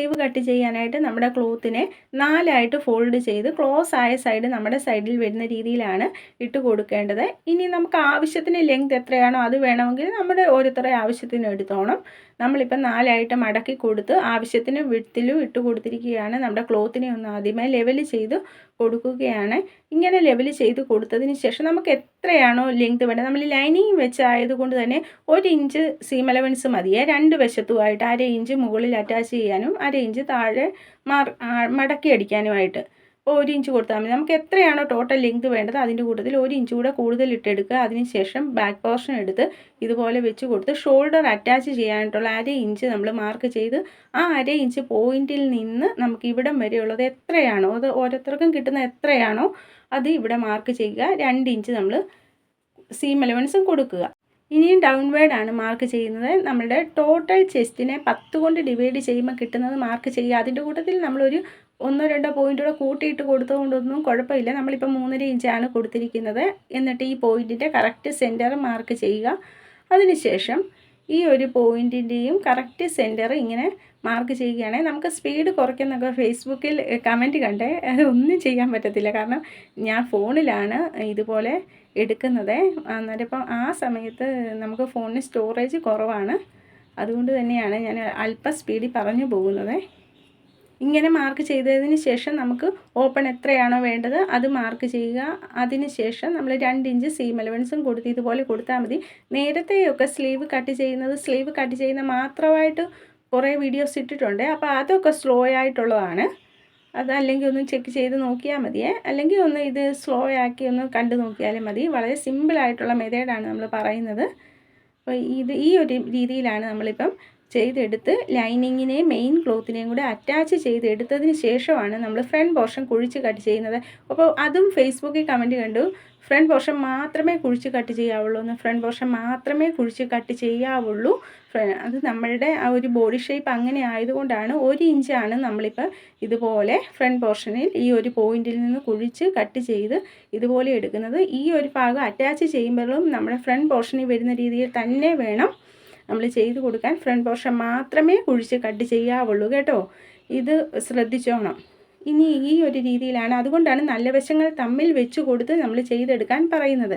Sleeve cut ചെയ്യാനായിട്ട് നമ്മുടെ ക്ലോത്തിനെ നാലായിട്ട് ഫോൾഡ് ചെയ്ത് ക്ലോസ് ആയ സൈഡ് നമ്മുടെ സൈഡിൽ വരുന്ന രീതിയിലാണ് ഇട്ട് കൊടുക്കേണ്ടത്. ഇനി നമുക്ക് ആവശ്യത്തിന് ലെങ്ത് എത്രയാണോ അത് വേണമെങ്കിൽ നമ്മുടെ ഓരോരുത്തരുടെ ആവശ്യത്തിന് എടുത്തോണം. നമ്മളിപ്പോൾ നാലായിട്ട് മടക്കി കൊടുത്ത് ആവശ്യത്തിന് വിട്ടിലും ഇട്ട് കൊടുത്തിരിക്കുകയാണ്. നമ്മുടെ ക്ലോത്തിനെ ഒന്ന് ആദ്യമേ ലെവൽ ചെയ്ത് കൊടുക്കുകയാണ്. ഇങ്ങനെ ലെവൽ ചെയ്ത് കൊടുത്തതിന് ശേഷം നമുക്ക് എത്രയാണോ ലെങ്ത് വേണ്ടത്? നമ്മൾ ലൈനിങ് വെച്ചായതുകൊണ്ട് തന്നെ ഒരു ഇഞ്ച് സീം അലവൻസ് മതിയേ രണ്ട് വശത്തുമായിട്ട് അര ഇഞ്ച് മുകളിൽ അറ്റാച്ച് ചെയ്യാനും അര ഇഞ്ച് താഴെ മടക്കി അടിക്കാനുമായിട്ട്. ഒരു ഇഞ്ച് കൊടുത്താൽ മതി. നമുക്ക് എത്രയാണോ ടോട്ടൽ ലെങ്ത് വേണ്ടത് അതിന്റെ കൂട്ടത്തിൽ ഒരു ഇഞ്ച് കൂടെ കൂടുതൽ ഇട്ടെടുക്കുക. അതിനുശേഷം ബാക്ക് പോർഷൻ എടുത്ത് ഇതുപോലെ വെച്ച് കൊടുത്ത് ഷോൾഡർ അറ്റാച്ച് ചെയ്യാനായിട്ടുള്ള അര ഇഞ്ച് നമ്മൾ മാർക്ക് ചെയ്ത് ആ അര ഇഞ്ച് പോയിന്റിൽ നിന്ന് നമുക്ക് ഇവിടം വരെയുള്ളത് എത്രയാണോ അത് ഓരോരുത്തർക്കും കിട്ടുന്ന എത്രയാണോ അത് ഇവിടെ മാർക്ക് ചെയ്യുക. രണ്ട് ഇഞ്ച് നമ്മൾ സീം അലവൻസും കൊടുക്കുക. ഇനിയും ഡൗൺവേർഡ് ആണ് മാർക്ക് ചെയ്യുന്നത്. നമ്മളുടെ ടോട്ടൽ ചെസ്റ്റിനെ പത്ത് കൊണ്ട് ഡിവൈഡ് ചെയ്യുമ്പോൾ കിട്ടുന്നത് മാർക്ക് ചെയ്യുക. അതിന്റെ കൂട്ടത്തിൽ നമ്മളൊരു ഒന്നോ രണ്ടോ പോയിന്റ് കൂടെ കൂട്ടിയിട്ട് കൊടുത്തുകൊണ്ടൊന്നും കുഴപ്പമില്ല. നമ്മളിപ്പോൾ മൂന്നര ഇഞ്ചാണ് കൊടുത്തിരിക്കുന്നത്. എന്നിട്ട് ഈ പോയിന്റിന്റെ കറക്റ്റ് സെന്റർ മാർക്ക് ചെയ്യുക. അതിനുശേഷം ഈ ഒരു പോയിന്റിന്റെയും കറക്റ്റ് സെന്റർ ഇങ്ങനെ മാർക്ക് ചെയ്യുകയാണെങ്കിൽ നമുക്ക് സ്പീഡ് കുറയ്ക്കുന്നൊക്കെ ഫേസ്ബുക്കിൽ കമന്റ് കണ്ടേ അതൊന്നും ചെയ്യാൻ പറ്റത്തില്ല. കാരണം ഞാൻ ഫോണിലാണ് ഇതുപോലെ എടുക്കുന്നത്. അന്നേരം ഇപ്പം ആ സമയത്ത് നമുക്ക് ഫോണിന് സ്റ്റോറേജ് കുറവാണ്. അതുകൊണ്ട് തന്നെയാണ് ഞാൻ അല്പം സ്പീഡിൽ പറഞ്ഞു പോകുന്നത്. ഇങ്ങനെ മാർക്ക് ചെയ്തതിന് ശേഷം നമുക്ക് ഓപ്പൺ എത്രയാണോ വേണ്ടത് അത് മാർക്ക് ചെയ്യുക. അതിന് ശേഷം നമ്മൾ രണ്ട് ഇഞ്ച് സീം അലവൻസും കൊടുത്ത് ഇതുപോലെ കൊടുത്താൽ മതി. നേരത്തെയൊക്കെ സ്ലീവ് കട്ട് ചെയ്യുന്നത് സ്ലീവ് കട്ട് ചെയ്യുന്ന മാത്രമായിട്ട് കുറേ വീഡിയോസ് ഇട്ടിട്ടുണ്ട്. അപ്പോൾ അതൊക്കെ സ്ലോ ആയിട്ടുള്ളതാണ്. അതല്ലെങ്കിൽ ഒന്ന് ചെക്ക് ചെയ്ത് നോക്കിയാൽ മതിയേ. അല്ലെങ്കിൽ ഒന്ന് ഇത് സ്ലോ ആക്കി ഒന്ന് കണ്ടു നോക്കിയാലും മതി. വളരെ സിമ്പിളായിട്ടുള്ള മെത്തേഡാണ് നമ്മൾ പറയുന്നത്. അപ്പോൾ ഇത് ഈ ഒരു രീതിയിലാണ് നമ്മളിപ്പം ചെയ്തെടുത്ത് ലൈനിങ്ങിനെ മെയിൻ ക്ലോത്തിനെയും കൂടെ അറ്റാച്ച് ചെയ്തെടുത്തതിന് ശേഷമാണ് നമ്മൾ ഫ്രണ്ട് പോർഷൻ കുഴിച്ച് കട്ട് ചെയ്യുന്നത്. അപ്പോൾ അതും ഫേസ്ബുക്കിൽ കമന്റ് കണ്ടു. ഫ്രണ്ട് പോർഷൻ മാത്രമേ കുഴിച്ച് കട്ട് ചെയ്യാവുള്ളൂ എന്ന്. ഫ്രണ്ട് പോർഷൻ മാത്രമേ കുഴിച്ച് കട്ട് ചെയ്യാവുള്ളൂ. അത് നമ്മളുടെ ആ ഒരു ബോഡി ഷേപ്പ് അങ്ങനെ ആയതുകൊണ്ടാണ് ഒരു ഇഞ്ചാണ് നമ്മളിപ്പോൾ ഇതുപോലെ ഫ്രണ്ട് പോർഷനിൽ ഈ ഒരു പോയിന്റിൽ നിന്ന് കുഴിച്ച് കട്ട് ചെയ്ത് ഇതുപോലെ എടുക്കുന്നത്. ഈ ഒരു ഭാഗം അറ്റാച്ച് ചെയ്യുമ്പോഴും നമ്മുടെ ഫ്രണ്ട് പോർഷനിൽ വരുന്ന രീതിയിൽ തന്നെ വേണം നമ്മൾ ചെയ്ത് കൊടുക്കാൻ ഫ്രണ്ട് പോർഷൻ മാത്രമേ കുഴിച്ച് കട്ട് ചെയ്യാവുള്ളൂ കേട്ടോ. ഇത് ശ്രദ്ധിച്ചോണം. ഇനി ഈ ഒരു രീതിയിലാണ് അതുകൊണ്ടാണ് നല്ല വശങ്ങൾ തമ്മിൽ വെച്ച് കൊടുത്ത് നമ്മൾ ചെയ്തെടുക്കാൻ പറയുന്നത്.